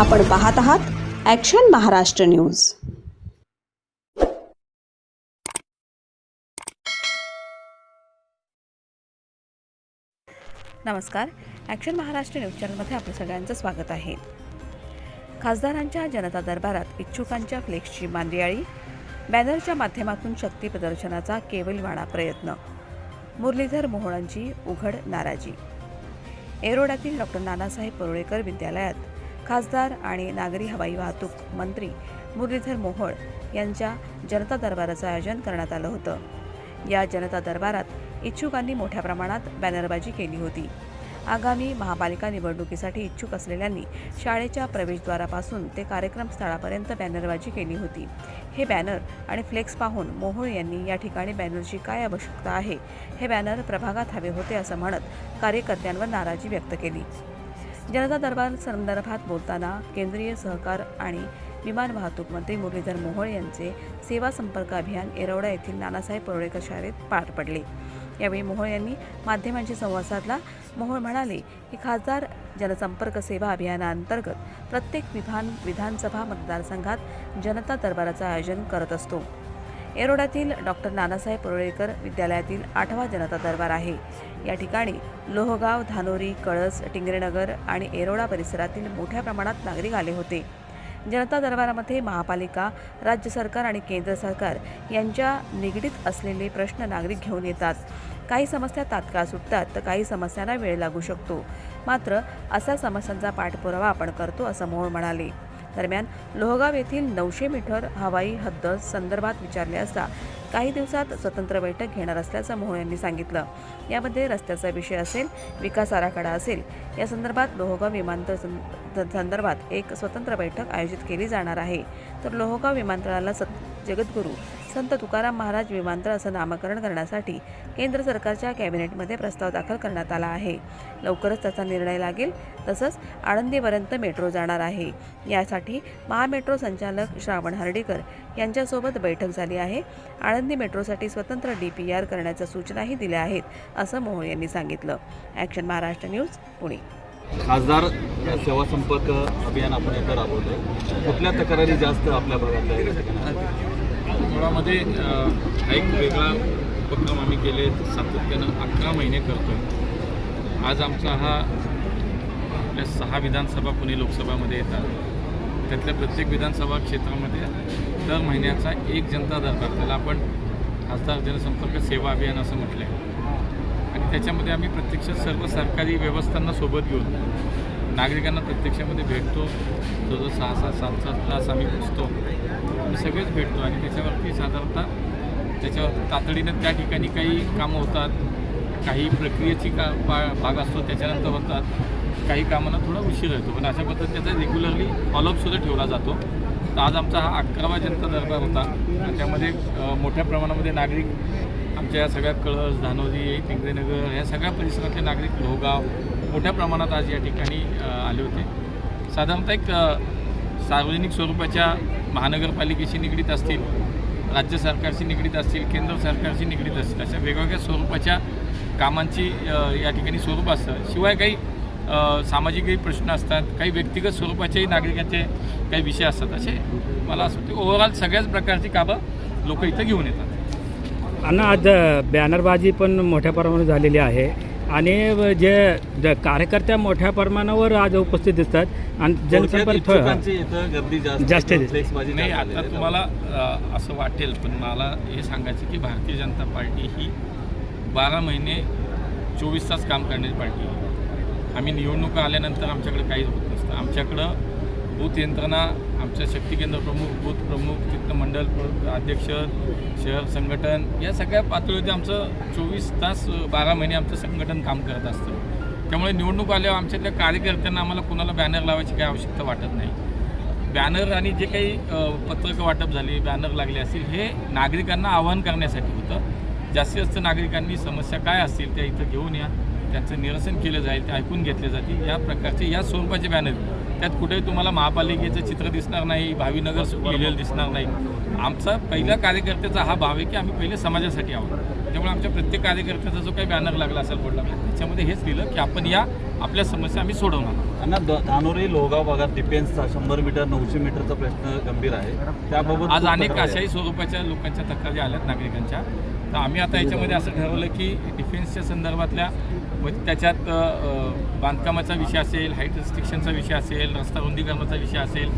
आपण पाहत आहात ॲक्शन महाराष्ट्र न्यूज नमस्कार. ॲक्शन महाराष्ट्र न्यूज चॅनलमध्ये आपलं सगळ्यांचं स्वागत आहे. खासदारांच्या जनता दरबारात इच्छुकांच्या फ्लेक्सची मांदियाळी बॅनरच्या माध्यमातून शक्ती प्रदर्शनाचा केवलवाणा प्रयत्न मुरलीधर मोहोळांची उघड नाराजी. एरोड्यातील डॉक्टर नानासाहेब परुळेकर विद्यालयात खासदार आणि नागरी हवाई वाहतूक मंत्री मुरलीधर मोहोळ यांच्या जनता दरबाराचं आयोजन करण्यात आलं होतं. या जनता दरबारात इच्छुकांनी मोठ्या प्रमाणात बॅनरबाजी केली होती. आगामी महापालिका निवडणुकीसाठी इच्छुक असलेल्यांनी शाळेच्या प्रवेशद्वारापासून ते कार्यक्रम स्थळापर्यंत बॅनरबाजी केली होती. हे बॅनर आणि फ्लेक्स पाहून मोहोळ यांनी या ठिकाणी बॅनरची काय आवश्यकता आहे हे बॅनर प्रभागात हवे होते असं म्हणत कार्यकर्त्यांवर नाराजी व्यक्त केली. जनता दरबार संदर्भात बोलताना केंद्रीय सहकार आणि विमान वाहतूक मंत्री मुरलीधर मोहोळ यांचे सेवा संपर्क अभियान येरवडा येथील नानासाहेब परोळेकर शाळेत पार पडले. यावेळी मोहोळ यांनी माध्यमांशी संवाद साधला. मोहोळ म्हणाले की खासदार जनसंपर्क सेवा अभियानाअंतर्गत प्रत्येक विधान विधानसभा मतदारसंघात जनता दरबाराचं आयोजन करत असतो. येरोड्यातील डॉक्टर नानासाहेब परुळेकर विद्यालयातील आठवा जनता दरबार आहे. या ठिकाणी लोहगाव धानोरी कळस टिंगरेनगर आणि एरोडा परिसरातील मोठ्या प्रमाणात नागरिक आले होते. जनता दरबारामध्ये महापालिका राज्य सरकार आणि केंद्र सरकार यांच्या निगडीत असलेले प्रश्न नागरिक घेऊन येतात. काही समस्या तात्काळ सुटतात तर काही समस्यांना वेळ लागू शकतो. मात्र अशा समस्यांचा पाठपुरावा आपण करतो असं मोहोळ म्हणाले. दरम्यान लोहगाव येथील नऊशे मीटर हवाई हद्द संदर्भात विचारले असता काही दिवसात स्वतंत्र बैठक घेणार असल्याचं मोहोळ यांनी सांगितलं. यामध्ये रस्त्याचा विषय असेल विकास आराखडा असेल या संदर्भात लोहगाव विमानतळ संदर्भात एक स्वतंत्र बैठक आयोजित केली जाणार आहे. तर लोहगाव विमानतळाला सत जगद्गुरू संत तुकाराम महाराज विमानतळ असं नामकरण करण्यासाठी केंद्र सरकारच्या कॅबिनेटमध्ये प्रस्ताव दाखल करण्यात आला आहे. लवकरच त्याचा निर्णय लागेल तसंच आळंदीपर्यंत मेट्रो जाणार आहे. यासाठी महामेट्रो संचालक श्रावण हर्डीकर यांच्यासोबत बैठक झाली आहे. आळंदी मेट्रोसाठी स्वतंत्र डी पी आर करण्याच्या सूचनाही दिल्या आहेत असं मोहोळ यांनी सांगितलं. Action Maharashtra news Pune. खासदार सेवा संपर्क अभियान आपण इथं राबवतोय. कुठल्या तक्रारी जास्त आपल्या भागात आहे मुळामध्ये हा एक वेगळा उपक्रम आम्ही केले. सातत्यानं अकरा महिने करतो आज आमचा हा आपल्या सहा विधानसभा पुणे लोकसभामध्ये येतात. त्यातल्या प्रत्येक विधानसभा क्षेत्रामध्ये दर महिन्याचा एक जनता दरबार त्याला आपण खासदार जनसंपर्क सेवा अभियान असं म्हटलं आहे आणि त्याच्यामध्ये आम्ही प्रत्यक्ष सर्व सरकारी व्यवस्थांना सोबत घेऊन नागरिकांना प्रत्यक्षामध्ये भेटतो. जो सहा सहा सात सात तास आम्ही पोचतो. आम्ही सगळेच भेटतो आणि त्याच्यावरती साधारणतः त्याच्यावर तातडीनं त्या ठिकाणी काही कामं होतात. काही प्रक्रियेची का भाग असतो त्याच्यानंतर होतात. काही कामांना थोडा उशीर येतो. पण अशा पद्धतीने त्याचा रेग्युलरली फॉलोअपसुद्धा ठेवला जातो. तर आज आमचा हा अकरावा जनता दरबार होता. आणि त्यामध्ये मोठ्या प्रमाणामध्ये नागरिक आमच्या या सगळ्या कळस धानोरी पिंगरेनगर या सगळ्या परिसरातले नागरिक लोहगाव मोठ्या प्रमाणात आज या ठिकाणी आले होते. साधारणतः एक सार्वजनिक स्वरूपाच्या महानगरपालिकेशी निगडीत असतील राज्य सरकारशी निगडीत असतील केंद्र सरकारशी निगडीत असतील अशा वेगवेगळ्या स्वरूपाच्या कामांची या ठिकाणी स्वरूप असतं. शिवाय काही सामाजिकही प्रश्न असतात काही व्यक्तिगत स्वरूपाचेही नागरिकांचे काही विषय असतात असे मला असं वाटतं. ओव्हरऑल सगळ्याच प्रकारची कामं लोक इथं घेऊन येतात. आणि आज बॅनरबाजी पण मोठ्या प्रमाणात झालेली आहे. आणि जे जे कार्यकर्त्या मोठ्या प्रमाणावर आज उपस्थित दिसतात आणि जनसंपर्क इच्छुकांची इथं गर्दी जास्त नाही आता. तुम्हाला असं वाटेल पण मला हे सांगायचं की भारतीय जनता पार्टी ही बारा महिने चोवीस तास काम करणारी पार्टी आहे. आम्ही निवडणुका आल्यानंतर आमच्याकडे काहीच होत नसतं. आमच्याकडं बूथ यंत्रणा आमच्या शक्तिकेंद्र प्रमुख बूथ प्रमुख तिथलं मंडल प्र- अध्यक्ष शहर संघटन या सगळ्या पातळीवरती आमचं चोवीस तास बारा महिने आमचं संघटन काम करत असतं. त्यामुळे निवडणूक आल्यावर आमच्यातल्या कार्यकर्त्यांना आम्हाला कोणाला बॅनर लावायची काही आवश्यकता वाटत नाही. बॅनर आणि जे काही पत्रकं वाटप झाली बॅनर लागले असतील हे नागरिकांना आवाहन करण्यासाठी होतं. जास्तीत जास्त नागरिकांनी समस्या काय असतील त्या इथं घेऊन या. त्यांचं निरसन केलं जाईल ते ऐकून घेतले जातील. या प्रकारचे या स्वरूपाचे बॅनर त्यात कुठेही तुम्हाला महापालिकेचं चित्र दिसणार नाही भावी नगर लिहिलेलं दिसणार नाही. आमचा पहिल्या कार्यकर्त्याचा हा भाव आहे की आम्ही पहिले समाजासाठी आहोत. त्यामुळे आमच्या प्रत्येक कार्यकर्त्याचा जो काही बॅनर लागला असेल बोर्ड लागला त्याच्यामध्ये हेच लिहिलं की आपण या आपल्या समस्या आम्ही सोडवणार द- धानोरी लोहगाव भागात डिफेन्सचा शंभर मीटर नऊशे मीटरचा प्रश्न गंभीर आहे. त्याबाबत आज अनेक अशाही. स्वरूपाच्या लोकांच्या तक्रारी आल्यात नागरिकांच्या. तर आम्ही आता याच्यामध्ये असं ठरवलं की डिफेन्सच्या संदर्भातल्या म्हणजे त्याच्यात बांधकामाचा विषय असेल हाईट रिस्ट्रिक्शनचा विषय असेल रस्ता रुंदीकरणाचा विषय असेल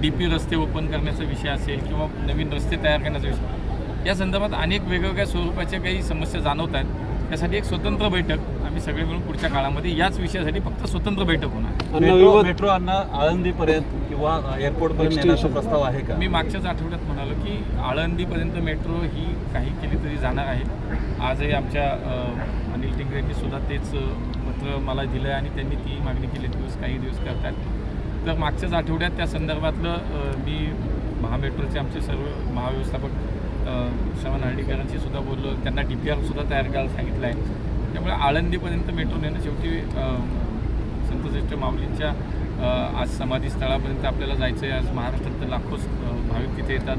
डी पी रस्ते ओपन करण्याचा विषय असेल किंवा नवीन रस्ते तयार करण्याचा विषय. या संदर्भात अनेक वेगवेगळ्या स्वरूपाच्या काही समस्या जाणवत आहेत. त्यासाठी एक स्वतंत्र बैठक. आम्ही सगळे मिळून पुढच्या काळामध्ये याच विषयासाठी फक्त स्वतंत्र बैठक होणार. मेट्रो मेट्रो अण्णा आळंदीपर्यंत किंवा एअरपोर्टपर्यंत नेण्याचा प्रस्ताव आहे का? मी मागच्याच आठवड्यात म्हणालो की आळंदीपर्यंत मेट्रो ही काही केली तरी जाणार आहे. आजही आमच्या अनिल टिंगरेंनी सुद्धा तेच पत्र मला दिलं आहे आणि त्यांनी ती मागणी केली. दिवस काही दिवस करतात. तर मागच्याच आठवड्यात त्या संदर्भातलं मी महामेट्रोचे आमचे सर्व महाव्यवस्थापक श्रवण हर्डीकरांशी सुद्धा बोललो. त्यांना डी पी आर सुद्धा तयार करायला सांगितलं आहे. त्यामुळे आळंदीपर्यंत मेट्रो नेणं शेवटी संतश्रेष्ठ माऊलींच्या आज समाधीस्थळापर्यंत आपल्याला जायचं आहे आज महाराष्ट्रात तर लाखो भाविक तिथे येतात.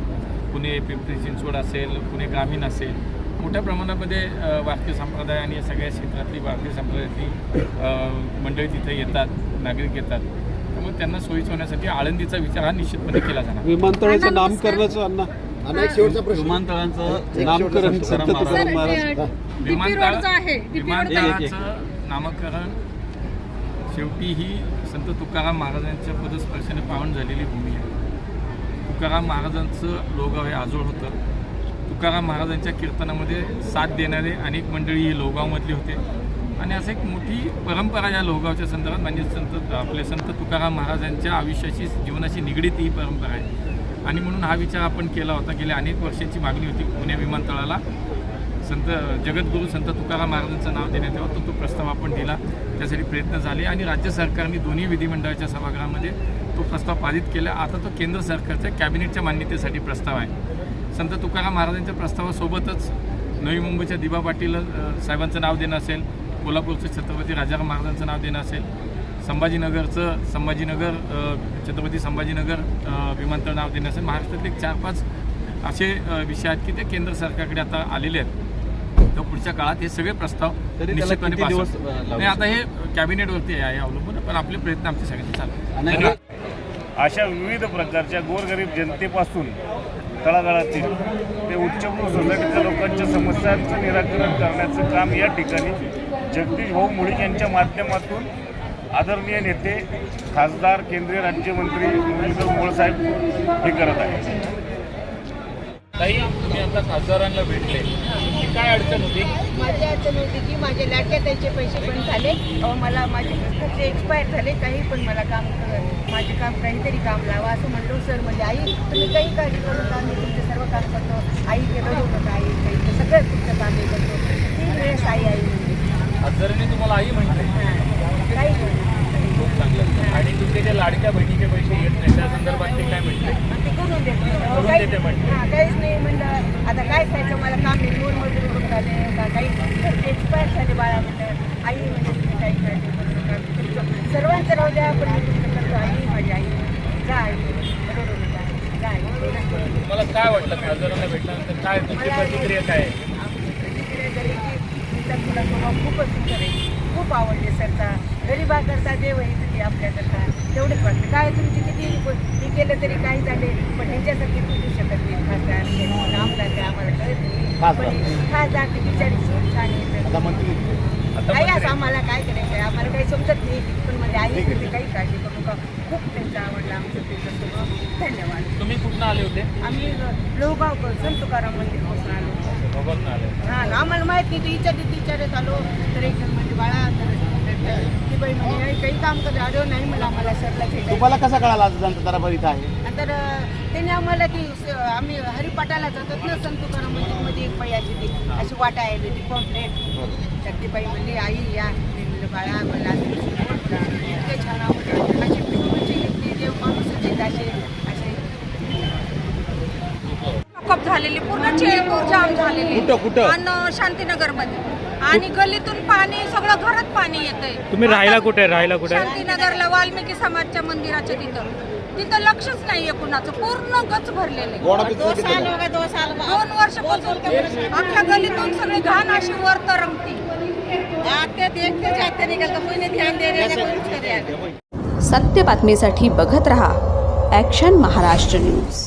पुणे पिंपरी चिंचवड असेल पुणे ग्रामीण असेल. मोठ्या प्रमाणामध्ये वारकरी संप्रदाय आणि या सगळ्या क्षेत्रातली वारकरी संप्रदायातली मंडळी तिथे येतात नागरिक येतात. त्यामुळे त्यांना सोयीचं होण्यासाठी आळंदीचा विचार हा निश्चितपणे केला जाणार. विमानतळाचं नामकरणाचं विमानतळांचं नामकरण विमानतळाचं नामकरण शेवटी ही संत तुकाराम महाराजांच्या पदस्पर्शाने पावन झालेली भूमी आहे. तुकाराम महाराजांचं लोगाव हे आजोळ होतं. तुकाराम महाराजांच्या कीर्तनामध्ये साथ देणारे अनेक मंडळी ही लोगावमधली होते. आणि असं एक मोठी परंपरा या लोगावच्या संदर्भात म्हणजे संत आपले संत तुकाराम महाराजांच्या आयुष्याशी जीवनाशी निगडीत ही परंपरा आहे. आणि म्हणून हा विचार आपण केला होता. गेल्या अनेक वर्षांची मागणी होती पुणे विमानतळाला. संत जगद्गुरू संत तुकाराम महाराजांचं नाव देण्यात यावं तर तो प्रस्ताव आपण दिला. त्यासाठी प्रयत्न झाले आणि राज्य सरकारने दोन्ही विधिमंडळाच्या सभागृहामध्ये तो प्रस्ताव पारित केला. आता तो केंद्र सरकारच्या कॅबिनेटच्या मान्यतेसाठी प्रस्ताव आहे. संत तुकाराम महाराजांच्या प्रस्तावासोबतच नवी मुंबईच्या दिबा पाटील साहेबांचं नाव देणं असेल कोल्हापूरचं छत्रपती राजाराम महाराजांचं नाव देणं असेल संभाजीनगरचं संभाजीनगर छत्रपती संभाजीनगर विमानतळ नाव देणं असेल महाराष्ट्रातले एक चार पाच असे विषय आहेत की ते केंद्र सरकारकडे आता आलेले आहेत. तर पुढच्या काळात हे सगळे प्रस्ताव निश्चितपणे नाही आता हे कॅबिनेटवरती आहे अवलंबून पण आपले प्रयत्न आमचे सगळ्यांचे चालू अशा विविध प्रकारच्या गोरगरीब जनतेपासून तळागाळातील ते उच्चभ्रू सोसायटीच्या लोकांच्या समस्यांचं निराकरण करण्याचं काम या ठिकाणी जगदीश भाऊ मुळीक यांच्या माध्यमातून आदरणीय नेते खासदार केंद्रीय राज्यमंत्री मुरलीधर मोहोळसाहेब हे करत आहेत. ताई तुम्ही आता खासदारांना भेटले. की काय अडचण होती? माझी अडचण होती की माझे लाडक्या त्याचे पैसे पण झाले. अहो मला माझे खर्चे एक्सपायर झाले काही पण मला काम कर- माझे काम काहीतरी काम लावा असं म्हणतो सर म्हणजे आई तुम्ही काही काळजी करू नका मी तुमचं सर्व काम करतो. आई केलं होतं आई काही सगळं तुमचं काम मी करतो. तीन वेळेस आई आई खासदारांनी तुम्हाला आई म्हटले. खूप चांगलं आणि तुमचे जे लाडक्या बहिणीचे पैसे येत नाही त्या संदर्भात ते काय म्हटले ते करून देते. करून काही- देते काहीच नाही म्हणलं. आता काय खायचं? मला काम नाही दोन मजूर करून झाले का काही घरचे एक्सपायर झाले बाळा म्हणलं आई म्हणजे तुम्ही काही सर्वांचं राहू द्या पण मी तुमचं करतो. आई माझी जा तुम्हाला काय वाटलं खासदारांना भेटल्यानंतर काय तुमची प्रतिक्रिया काय? प्रतिक्रिया झाली की तुमचा थोडा स्वभाव खूपच सुंदर आहे. खूप आवडते सरता गरिबाकरता देव आहे तुम्ही आपल्याकरता तेवढंच वाटतं. काय तुमची किती हे केलं तरी काही झाले पण ह्याच्यासारखे तुटू शकत नाही. खासदार हे आमदार ते आम्हाला कळत नाही. पण खासदार ते बिचारी खूप छान आहे. आता आई असं मंत्री- आम्हाला काय करायचं आहे आम्हाला काही समजत नाही. पण म्हणजे आई तुम्ही काही काळजी करू नका. खूप त्यांचं आवडलं आमचं त्यांचं सगळं धन्यवाद. तुम्ही कुठनं आले होते? आम्ही लोहगाव संत तुकाराम मंदिर पोहोचून आलो. हा ना, आम्हाला माहीत नाही. तिच्या तिथे विचारत आलो तर एक म्हणजे म्हणजे "नाही, काही काम करत नाही मला आम्हाला सरला तुम्हाला कसा कळाला आज जनता दरबार इथं आहे? तर त्यांनी आम्हाला ती स- आम्ही हरिपाठाला जातात ना संत तुकाराम मंदिरमध्ये एक बाई ती अशी वाटा आहे ती पॉम्पलेट तर ती बाई म्हणली आई या. मी म्हणलं बाळा मला बोलता?" इतके छान आवडलं अशी देव माणूस आहेत असे असे. कप झालेली पूर्ण चेळपूर जाम झालेली. कुठं- कुठं? आणि शांतीनगरमध्ये आणि गल्लीतून पाणी सगळं घरात पाणी येतंय. तुम्ही राहायला कुठे? राहायला कुठे? शांतीनगरला वाल्मिकी समाजच्या मंदिराच्या तिथं. तिथं लक्षच नाहीये कुणाचं. पूर्ण गच भरलेले दोन वर्षापासून अख्ख्या गल्लीतून सगळी घाण अशी वर तरंगती सत्य बातमीसाठी बघत रहा ॲक्शन महाराष्ट्र न्यूज